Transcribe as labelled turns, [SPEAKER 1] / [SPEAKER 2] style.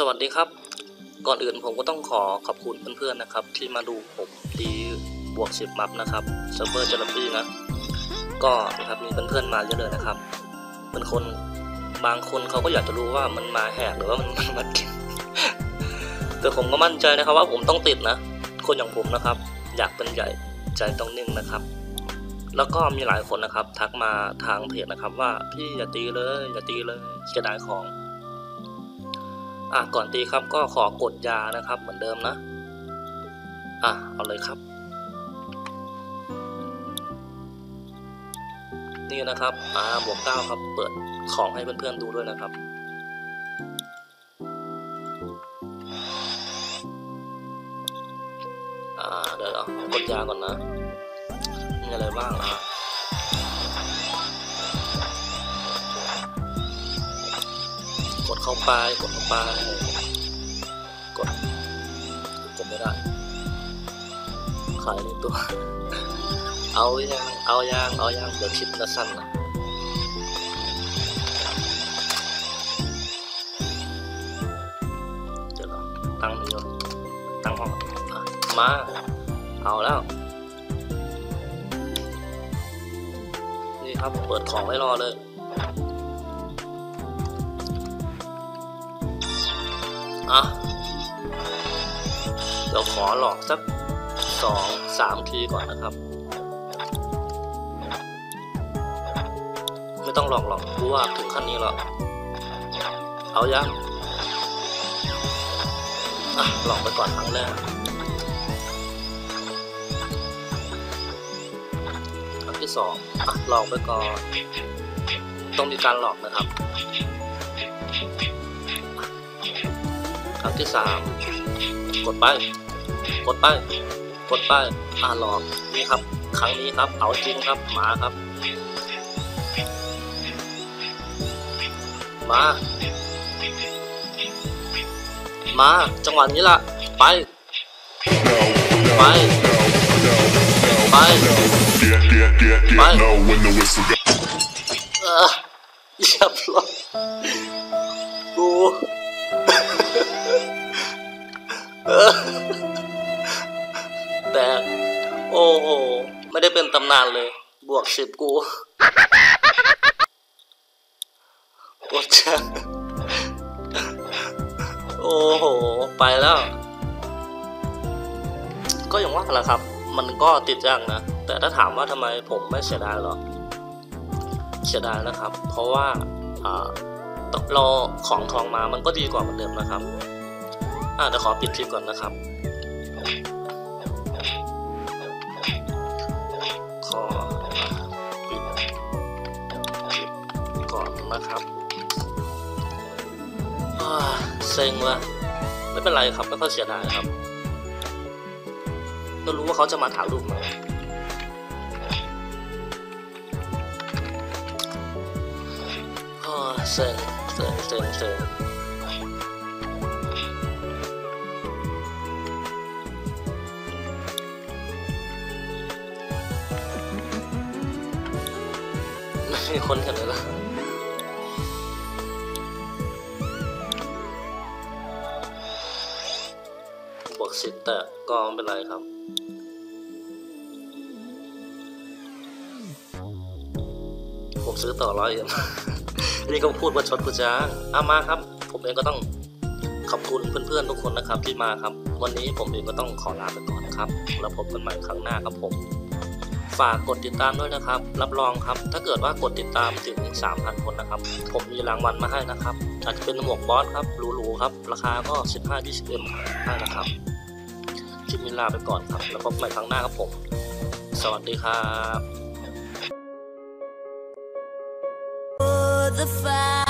[SPEAKER 1] สวัสดีครับ ก่อนอื่นผมก็ต้องขอขอบคุณเพื่อนๆนะครับ ที่มาดูผมตีบวกสิบมับนะครับเซิร์ฟเวอร์จลัมบี้นะก็นะครับมีเพื่อนๆมาเยอะเลยนะครับ เป็นคนบางคนเขาก็อยากจะรู้ว่ามันมาแหกหรือว่ามันมันมาเก็บแต่ผมก็มั่นใจนะครับ ว่าผมต้องติดนะ คนอย่างผมนะครับ อยากเป็นใหญ่ใจต้องนิ่งนะครับ แล้วก็มีหลายคนนะครับ ทักมาทางเพจนะครับ ว่าพี่อย่าตีเลยอย่าตีเลยเสียดายของ อะก่อนตีครับก็ขอกดยานะครับเหมือนเดิมนะ อะเอาเลยครับ นี่นะครับ อ่าบวกเก้าครับ เปิดของให้เพื่อนๆดูด้วยนะครับอ่าเดี๋ยวกดยาก่อนนะมีอะไรบ้างอะ เข้าไปกดเข้าไปกดกดไม่ได้ขายในตัว เอายังเอายังเอายังเดี๋ยวคลิปจะสั้นนะเดี๋ยวเราตั้งนี้ก่อนตั้งห้องมา เอาแล้วนี่ครับเปิดของไว้รอเลย อะเดี๋ยวขอหลอกสักสองสามทีก่อนนะครับ ไม่ต้องหลอกหรอกรู้ว่าถึงขั้นนี้หรอกเอายังอะหลอกไปก่อนครั้งแรกครั้งที่สองอะหลอกไปก่อน ต้องมีการหลอกนะครับ ที่สามกดไป กดไป กดไปอ่าหลอกนี่ครับ ครั้งนี้ครับเอาจริงครับมาครับ มา มา จังหวะนี้ล่ะ ไป ไป ไป
[SPEAKER 2] Yeah, yeah, yeah, yeah.
[SPEAKER 1] Bye.
[SPEAKER 2] No, when the whistle goes.
[SPEAKER 1] เออเรียบร้อยกูเออ แต่ โอ้โห ไม่ได้เป็นตำนานเลย บวกสิบกูกดจังโอ้โห ไปแล้ว ก็อย่างว่าแหละครับ มันก็ติดยากนะ แต่ถ้าถามว่าทำไมผมไม่เสียดายหรอ เสียดายนะครับ เพราะว่าอ่าต้องรอของทองมามันก็ดีกว่าเหมือนเดิมนะครับ อ่าเดี๋ยวขอปิดคลิปก่อนนะครับ ขอปิดคลิปก่อนนะครับอ่าเซ็งวะไม่เป็นไรครับไม่ค่อยเสียดายครับไม่รู้ว่าเขาจะมาถ่ายรูปไหมาเซ็งเซ็งเซ็งเซ็ง มีคนเห็นเลยล่ะบวกสิแต่ก็ไม่เป็นไรครับผมซื้อต่อร้อยเอ็มนี่ก็พูดว่าชดกูจ้างอามาครับ ผมเองก็ต้องขอบคุณเพื่อนๆทุกคนนะครับที่มาครับ วันนี้ผมเองก็ต้องขอลาไปก่อนครับ แล้วพบกันใหม่ครั้งหน้าครับผม ฝากกดติดตามด้วยนะครับ รับรองครับ ถ้าเกิดว่ากดติดตามถึง 3,000 คนนะครับ ผมมีรางวัลมาให้นะครับ อาจจะเป็นหมวกบอสครับหรูๆครับ ราคาก็ 15-20เอ็มให้นะครับคลิปนี้ลาไปก่อนครับ แล้วพบใหม่ครั้งหน้าครับผม สวัสดีครับ
[SPEAKER 3] the fire.